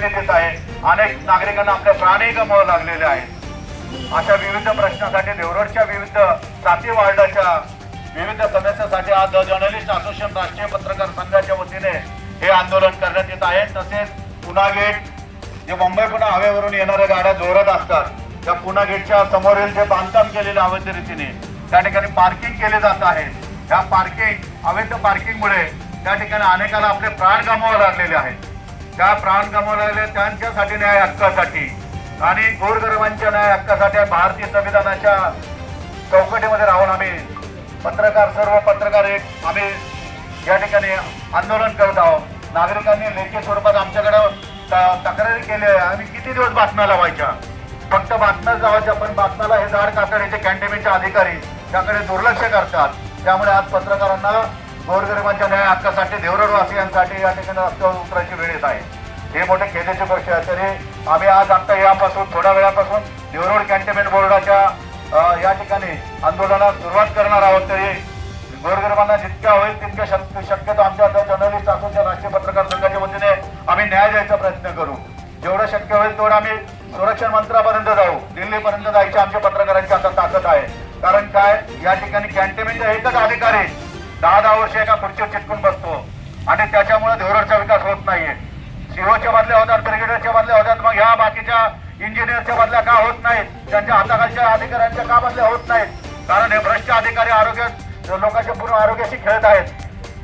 प्राधान्य देत आहे अनेक नागरिकांना आपले प्राणही गमावं लागलेले आहेत. अशा विविध प्रश्नासाठी देवरोडच्या विविध साती वार्डाच्या विविध सदस्यासाठी आज द जर्नलिस्ट असोसिएशन राष्ट्रीय पत्रकार संघाच्या वतीने हे आंदोलन करण्यात येत आहे. तसेच पुणा गेट जे मुंबई पुन्हा हवेवरून येणाऱ्या गाड्या जोरत असतात. त्या पुणा गेटच्या समोरील जे बांधकाम केलेले अवैध रीतीने त्या ठिकाणी पार्किंग केले जात आहे. त्या पार्किंग अवैध पार्किंगमुळे त्या ठिकाणी अनेकाला आपले प्राण गमावं लागलेले आहेत. त्या प्राण गमावलेल्या त्यांच्यासाठी न्याय हक्कासाठी आणि गोरगरबांच्या न्याय हक्कासाठी भारतीय संविधानाच्या चौकटीमध्ये राहून आम्ही पत्रकार सर्व पत्रकार एक आम्ही या ठिकाणी आंदोलन करत आहोत. नागरिकांनी लेखी स्वरूपात आमच्याकडे तक्रारी केली आहे. आम्ही किती दिवस बातम्या लावायच्या? फक्त बातम्या लावायच्या पण बातम्याला हे झाड कातडीचे कॅन्टोन्मेंटचे अधिकारी त्याकडे दुर्लक्ष करतात. त्यामुळे आज पत्रकारांना गोरगरिबांच्या न्याय हक्कासाठी देवरडवासियांसाठी या ठिकाणी रस्त्यावर उतरायची वेळ येत आहे. हे मोठे खेदेचे पक्ष आहे तरी आम्ही आज आत्ता यापासून थोड्या वेळापासून देवरोड कॅन्टोन्मेंट बोर्डाच्या या ठिकाणी आंदोलनात सुरुवात करणार आहोत. तरी गोरगरिबांना जितक्या होईल तितक्या शक्य शक्यतो आमच्या आता जर्नलिस्ट असोसिएशन राष्ट्रीय पत्रकार संघाच्या वतीने आम्ही न्याय द्यायचा प्रयत्न करू. जेवढं शक्य होईल तेवढं आम्ही संरक्षण मंत्र्यापर्यंत जाऊ. दिल्लीपर्यंत जायची आमच्या पत्रकारांची आता ताकद आहे. कारण काय? या ठिकाणी कॅन्टोन्मेंटचा एकच अधिकारी दहा दहा वर्ष एका खुर्चीवर चिटकून बसतो. आणि त्याच्यामुळे देवराचा विकास होत नाहीये. सीओच्या बदल्या होतात ब्रिगेडियरच्या बदल्या होतात मग ह्या बाकीच्या इंजिनियरच्या बदल्या का होत नाहीत? त्यांच्या हाताखालच्या अधिकाऱ्यांच्या का बदल्या होत नाहीत? कारण हे भ्रष्ट अधिकारी आरोग्य लोकांच्या पूर्ण आरोग्याशी खेळत आहेत.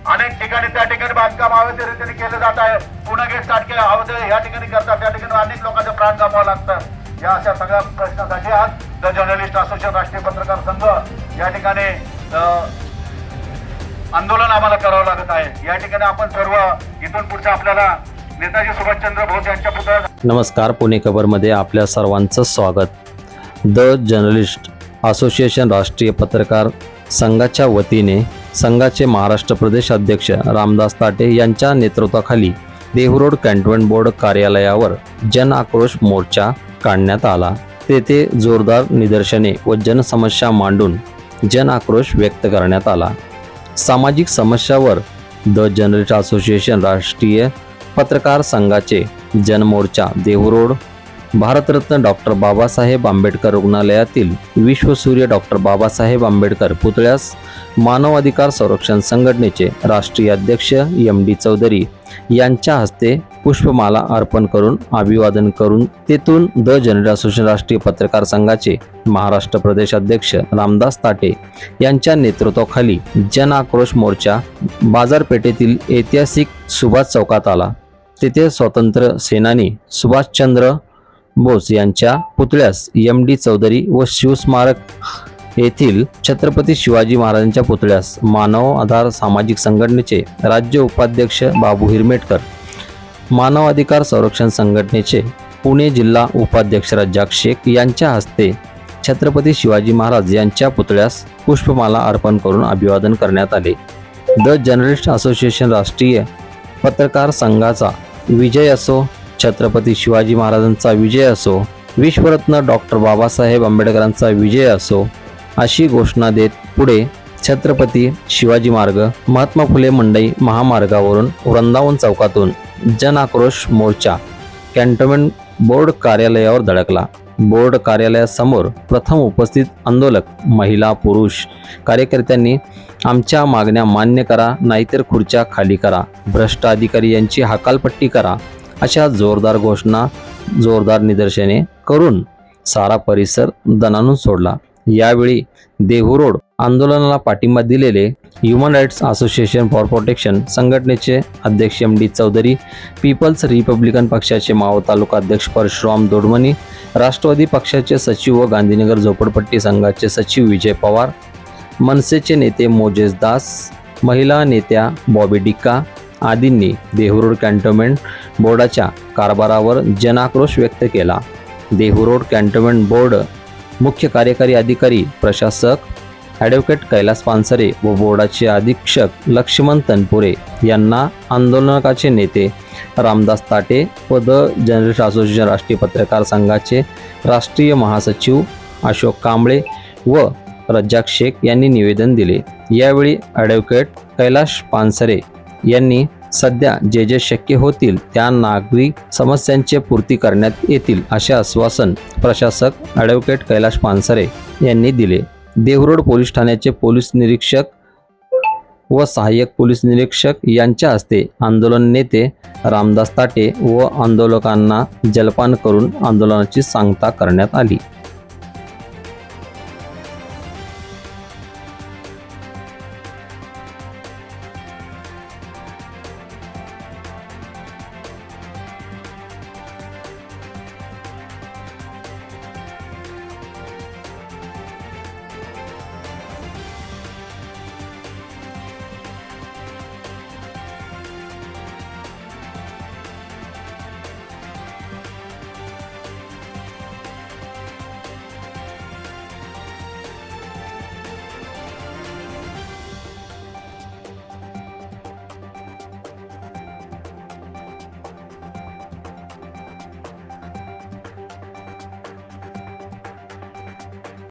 अनेक ठिकाणी त्या ठिकाणी बांधकाम अवैध रीतीने केलं जात आहे. पुन्हा गेट सारखे अवैध या ठिकाणी करतात त्या ठिकाणी अनेक लोकांचे प्राण गमवावं लागतात. या अशा सगळ्या प्रश्नासाठी आज द जर्नलिस्ट असोसिएशन राष्ट्रीय पत्रकार संघ या ठिकाणी आंदोलन आम्हाला करावं लागत आहे. या ठिकाणी आपण सर्व इथून पुढचं आपल्याला नेताजी सुभाषचंद्र बोस यांच्या पुतळा नमस्कार पुणे खबरमध्ये आपल्या सर्वांचं स्वागत. द जर्नलिस्ट असोसिएशन राष्ट्रीय पत्रकार संघाच्या वतीने संघाचे महाराष्ट्र प्रदेश अध्यक्ष रामदास ताटे यांच्या नेतृत्वाखाली देहरोड कॅन्टोन्मेंट बोर्ड कार्यालयावर जन आक्रोश मोर्चा काढण्यात आला. तेथे जोरदार निदर्शने व जनसमस्या मांडून जन आक्रोश व्यक्त करण्यात आला. सामाजिक समस्यावर द जर्नलिस्ट असोसिएशन राष्ट्रीय पत्रकार संघाचे जनमोर्चा देहरोड भारतरत्न डॉक्टर बाबासाहेब आंबेडकर रुग्णालयातील विश्वसूर्य डॉक्टर बाबासाहेब आंबेडकर पुतळ्यास मानवाधिकार संरक्षण संघटनेचे राष्ट्रीय अध्यक्ष एम डी चौधरी यांच्या हस्ते पुष्पमाला अर्पण करून अभिवादन करून तेथून द जनरल असोसिएशन राष्ट्रीय पत्रकार संघाचे महाराष्ट्र प्रदेश अध्यक्ष रामदास ताटे यांच्या नेतृत्वाखाली जन आक्रोश मोर्चा बाजारपेठेतील ऐतिहासिक सुभाष चौकात आला. तेथे स्वातंत्र्य सेनानी सुभाषचंद्र बोस यांच्या पुतळ्यास एम डी चौधरी व शिवस्मारक येथील छत्रपती शिवाजी महाराजांच्या पुतळ्यास मानव आधार सामाजिक संघटनेचे राज्य उपाध्यक्ष बाबू हिरमेटकर मानव अधिकार संरक्षण संघटनेचे पुणे जिल्हा उपाध्यक्ष रज्जाक शेख यांच्या हस्ते छत्रपती शिवाजी महाराज यांच्या पुतळ्यास पुष्पमाला अर्पण करून अभिवादन करण्यात आले. द जर्नलिस्ट असोसिएशन राष्ट्रीय पत्रकार संघाचा विजय असो छत्रपती शिवाजी महाराजांचा विजय असो विश्वरत्न डॉक्टर बाबासाहेब आंबेडकरांचा विजय असो अशी घोषणा देत पुढे छत्रपती शिवाजी मार्ग महात्मा फुले मंडई महामार्गावरून वृंदावन चौकातून जन आक्रोश मोर्चा कॅन्टोन्मेंट बोर्ड कार्यालयावर धडकला. बोर्ड कार्यालयासमोर प्रथम उपस्थित आंदोलक महिला पुरुष कार्यकर्त्यांनी आमच्या मागण्या मान्य करा नाहीतर खुर्च्या खाली करा. भ्रष्ट अधिकारी यांची हकालपट्टी करा. अशा जोरदार घोषणा जोरदार निदर्शने करून सारा परिसर दणानून सोडला. यावेळी देहू रोड आंदोलनाला पाठिंबा दिलेले human rights association for protection संघटनेचे अध्यक्ष M D Chaudhari people's republican पक्षाचे मावळ तालुका अध्यक्ष परशुराम दोडमणी राष्ट्रवादी पक्षाचे सचिव व गांधीनगर झोपडपट्टी संघाचे सचिव विजय पवार मनसेचे नेते मोजेस दास महिला नेत्या बॉबी डिक्का आदींनी देहुरोड कॅन्टोन्मेंट बोर्डाच्या कारभारावर जनाक्रोश व्यक्त केला. देहूरोड कॅन्टोन्मेंट बोर्ड मुख्य कार्यकारी अधिकारी प्रशासक ॲडव्होकेट कैलास पानसरे व बोर्डाचे अधीक्षक लक्ष्मण तनपुरे यांना आंदोलकाचे नेते रामदास ताटे व द जर्नलिस्ट असोसिएशन राष्ट्रीय पत्रकार संघाचे राष्ट्रीय महासचिव अशोक कांबळे व रज्जाक शेख यांनी निवेदन दिले. यावेळी ॲडव्होकेट कैलाश पानसरे यांनी सध्या जे जे शक्य होतील त्या नागरिक समस्यांचे पूर्ती करण्यात येतील असे आश्वासन प्रशासक ॲडव्होकेट कैलाश पानसरे यांनी दिले. देवरोड पोलीस ठाण्याचे पोलीस निरीक्षक व सहाय्यक पोलीस निरीक्षक यांच्या हस्ते आंदोलन नेते रामदास ताटे व आंदोलकांना जलपान करून आंदोलनाची सांगता करण्यात आली.